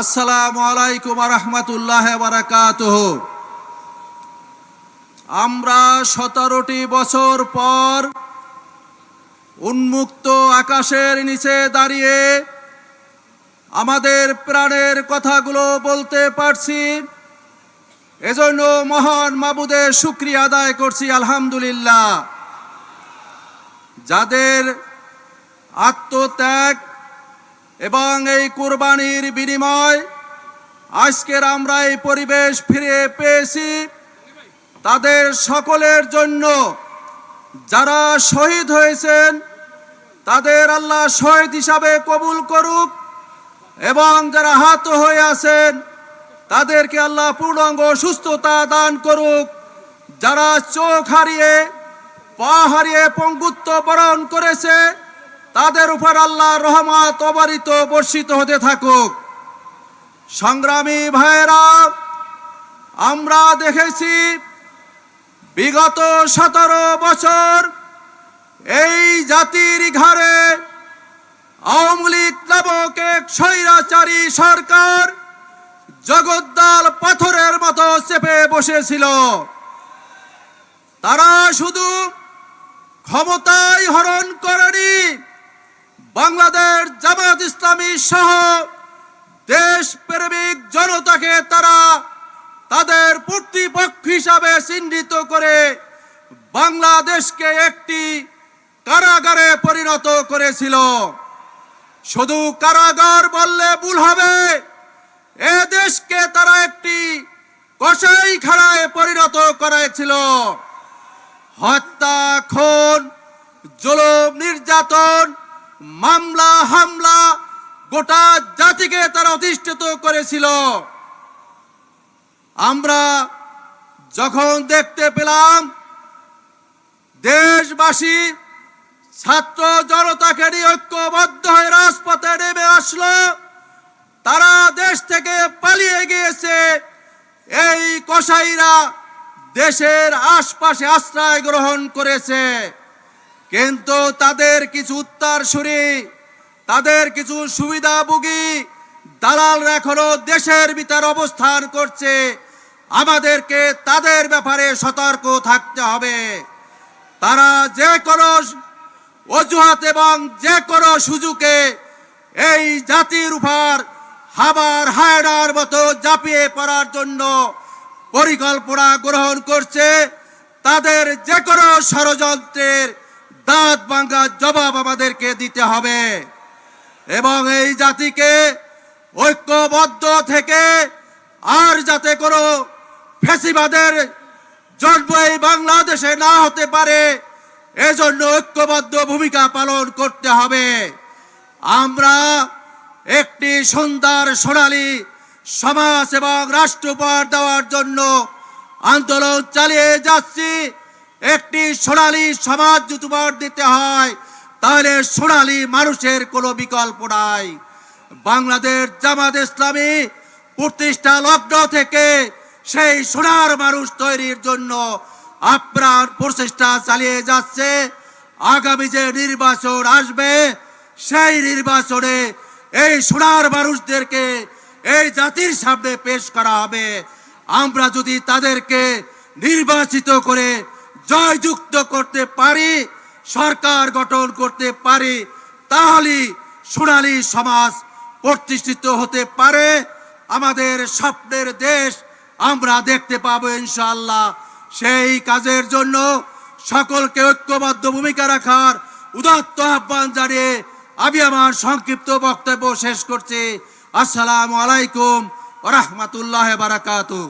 আসসালামু আলাইকুম রহমতুল্লাহ বারাকাত আমরা সতেরোটি বছর পর উন্মুক্ত আকাশের নিচে দাঁড়িয়ে আমাদের প্রাণের কথাগুলো বলতে পারছি। এজন্য মহান মাবুদের শুক্রিয়া আদায় করছি, আলহামদুলিল্লাহ। যাদের আত্মত্যাগ এবং এই কুরবানির বিনিময় আজকের আমরা এই পরিবেশ ফিরে পেয়েছি। তাদের সকলের জন্য যারা শহীদ হয়েছেন, তাদের আল্লাহ শহীদ হিসাবে কবুল করুক এবং যারা হাত হয়ে আছেন, তাদেরকে আল্লাহ পূর্ণাঙ্গ সুস্থতা দান করুক। যারা চোখ হারিয়ে, পা হারিয়ে পঙ্গুত্ব বরণ করেছে তাদের উপর আল্লাহ রহমত অবারিত বর্ষিত হতে থাকুক। সংগ্রামী ভাইয়েরা, আমরা দেখেছি বিগত সতেরো বছর এই জাতির ঘরে আওয়ামী লীগ নামক এক স্বৈরাচারী সরকার জগদ্দাল পাথরের মতো চেপে বসেছিল। তারা শুধু ক্ষমতায় হরণ করেনি বাংলাদেশ জামাত ইসলামী সহ দেশ প্রেমিক জনতাকে তারা তাদের প্রতিপক্ষ হিসাবে চিহ্নিত করে বাংলাদেশকে একটি কারাগারে পরিণত করেছিল। শুধু কারাগার বললে ভুল হবে, এ দেশকে তারা একটি কসাই খাড়ায় পরিণত করেছিল। হত্যা, খুন, জুলুম, নির্যাতন মামলা, হামলা গোটা জাতিকে তারা অধিষ্ঠিত করেছিল। আমরা যখন দেখতে পেলাম, দেশবাসী ছাত্র জনতাকে নিয়ে ঐক্যবদ্ধ হয়ে রাজপথে নেমে আসলো। তারা দেশ থেকে পালিয়ে গিয়েছে। এই কসাইরা দেশের আশপাশে আশ্রয় গ্রহণ করেছে। কিন্তু তাদের কিছু উত্তরসূরি, তাদের কিছু সুবিধাভোগী দালালরা এখনও দেশের ভিতর অবস্থান করছে। আমাদেরকে তাদের ব্যাপারে সতর্ক থাকতে হবে। তারা যে কোনো অজুহাত এবং যে কোনো সুযোগে এই জাতির উপর হাবার হায়ডার মতো জাপিয়ে পড়ার জন্য পরিকল্পনা গ্রহণ করছে। তাদের যে কোনো ষড়যন্ত্রের দাঁত ভাঙ্গা জবাব আমাদেরকে দিতে হবে। এবং এই জাতিকে ঐক্যবদ্ধ থেকে আর যাতে কোনো ফেসিবাদের জন্ম এই বাংলাদেশে না হতে পারে, এজন্য ঐক্যবদ্ধ ভূমিকা পালন করতে হবে। আমরা একটি সুন্দর সোনালী সমাজ এবং রাষ্ট্র উপহার দেওয়ার জন্য আন্দোলন চালিয়ে যাচ্ছি। একটি সোনালী সমাজ যদি দিতে হয়, তাহলে সোনালী মানুষের কোনো বিকল্প নাই। বাংলাদেশ জামাত ইসলামী প্রতিষ্ঠা লগ্ন থেকে সেই সোনার মানুষ তৈরির জন্য আপ্রাণ প্রচেষ্টা চালিয়ে যাচ্ছে। আগামী যে নির্বাচন আসবে, সেই নির্বাচনে এই সোনার মানুষদেরকে এই জাতির সামনে পেশ করা হবে। আমরা যদি তাদেরকে নির্বাচিত করে জয়যুক্ত করতে পারি, সরকার গঠন করতে পারি তাহলে সোনালী সমাজ প্রতিষ্ঠিত হতে পারে। আমাদের স্বপ্নের দেশ আমরা দেখতে পাবো ইনশাল্লাহ সেই কাজের জন্য সকলকে ঐক্যবদ্ধ ভূমিকা রাখার উদাত্ত আহ্বান জানিয়ে আমি আমার সংক্ষিপ্ত বক্তব্য শেষ করছি। আসসালামু আলাইকুম রহমতুল্লাহ বারাকাতু